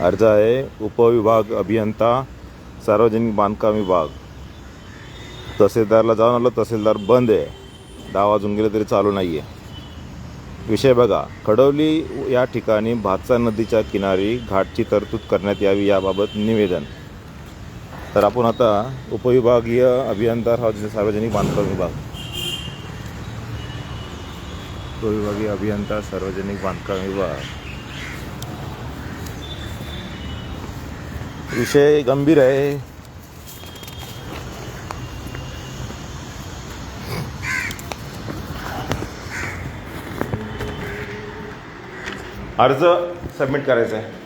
अर्ज आहे उपविभाग अभियंता सार्वजनिक बांधकाम विभाग. तहसीलदारला जाऊन आलो तहसीलदार बंद आहे. दहा वाजून गेले तरी चालू नाही आहे विषय बघा खडवली या ठिकाणी भातसा नदीच्या किनारी घाटची तरतूद करण्यात यावी याबाबत निवेदन. तर आपण आता उपविभागीय अभियंता सार्वजनिक सार्वजनिक बांधकाम विभाग. उपविभागीय अभियंता सार्वजनिक बांधकाम विभाग. विषय गंभीर आहे. अर्ज सबमिट करायचा आहे.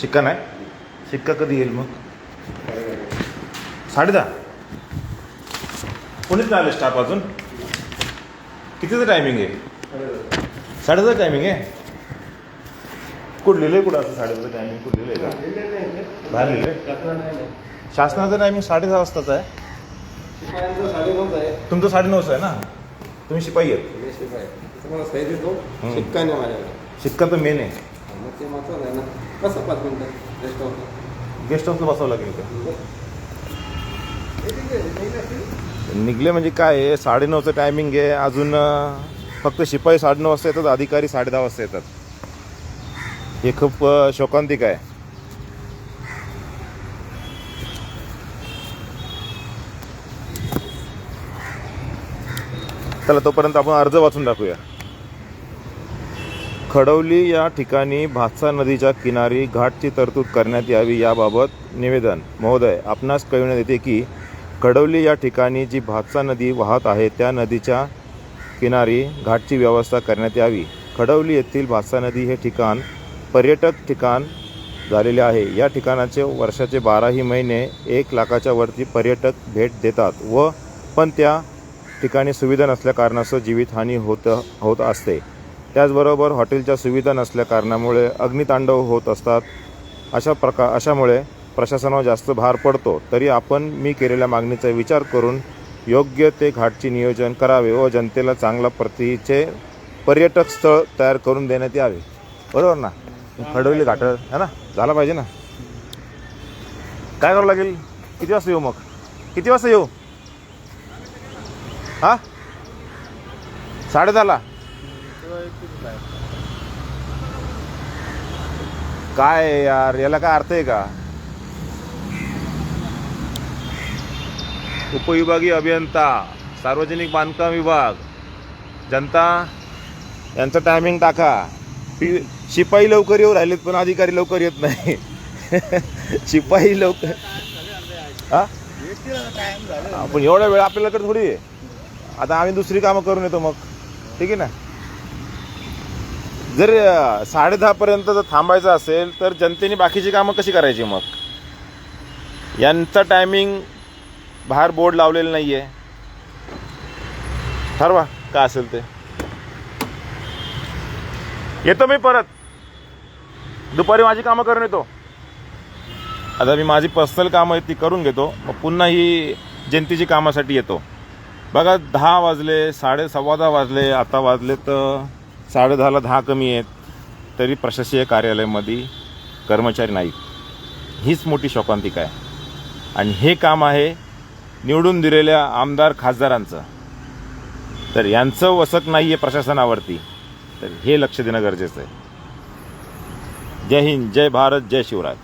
शिक्का नाही. शिक्का कधी येईल मग? साडे दहा. कोणीच नाही आले स्टाफ अजून? कितीचं टायमिंग आहे? बरोबर. साडेदहा टायमिंग आहे? कुठलेलं आहे कुठं असं साडेदहा टायमिंग कुठं आहे का बाहेर लिहिलं आहे शासनाचं टायमिंग साडेसहा वाजताचं आहे. आहे. तुमचं साडेनऊचं आहे ना? तुम्ही शिपाई आहेत. तुम्हाला सही देतो हम्म. शिक्का नाही माझ्याकडे शिक्का तर मेन आहे. मग ते महत्वाचं आहे ना कसं पाच मिनिटं रेस्ट गेस्ट हाऊसला बसावं लागेल का? निघले म्हणजे काय आहे? साडेनऊचं टायमिंग आहे. अजून अं, फक्त शिपाई साडेनऊ वाजता येतात अधिकारी साडे दहा वाजता येतात. हे खूप शोकांतिक आहे. चला तोपर्यंत आपण अर्ज वाचून टाकूया खडवली या ठिकाणी भातसा नदीच्या किनारी घाटची तरतूद करण्यात यावी याबाबत निवेदन. महोदय आपणास कळविण्यात येते की खडवली या ठिकाणी जी भातसा नदी वाहत आहे त्या नदीच्या किनारी घाटची व्यवस्था करण्यात यावी. खडवली येथील भातसा नदी हे ठिकाण पर्यटक ठिकाण झालेले आहे. या ठिकाणाचे वर्षाचे बाराही महिने एक लाखाच्या वरती पर्यटक भेट देतात व पण त्या ठिकाणी सुविधा नसल्या कारणास्तव जीवितहानी होत होत असते. त्याचबरोबर हॉटेलच्या सुविधा नसल्या कारणामुळे अग्नितांडव होत असतात. अशा प्रका अशामुळे प्रशासनावर जास्त भार पडतो. तरी आपण मी केलेल्या मागणीचा विचार करून योग्य ते घाटचे नियोजन करावे व जनतेला चांगल्या प्रतीचे पर्यटक स्थळ तयार करून देण्यात यावे. बरोबर ना? खडवली घाट है ना? झाला पाहिजे ना? काय करावं लागेल? किती वाजता येऊ मग? किती वाजता येऊ? हा? साडेदहाला काय यार याला काय अर्थ आहे का? उपविभागीय अभियंता सार्वजनिक बांधकाम विभाग जनता यांचं टायमिंग टाका. शिपाई लवकर येऊ राहिलेत पण अधिकारी लवकर येत नाही. शिपाई लवकर हा? पण एवढा वेळ आपल्याकडे थोडी आहे. आता आम्ही दुसरी कामं करून येतो मग. ठीक आहे ना? जर साडे दहापर्यंत जर थांबायचं असेल तर जनतेने बाकीची कामं कशी करायची मग? यांचा टायमिंग बाहेर बोर्ड लावलेलं नाही आहे ठरवा काय असेल ते. येतो मी परत. दुपारी माझी कामं करून येतो. आता मी माझी पर्सनल कामं आहेत ती करून घेतो. मग पुन्हा ही जनतेची कामासाठी येतो. बघा दहा वाजले साडे सव्वा दहा वाजले आता वाजले तर साडे दहाला दहा कमी आहेत. तरी प्रशासकीय कार्यालयामध्ये कर्मचारी नाहीत. हीच मोठी शोकांतिका आहे. आणि हे काम आहे निवडून दिलेल्या आमदार खासदारांचं. तर यांचं वसक नाही आहे प्रशासनावरती. तर हे लक्ष देणं गरजेचं आहे. जय हिंद जय भारत जय शिवराय.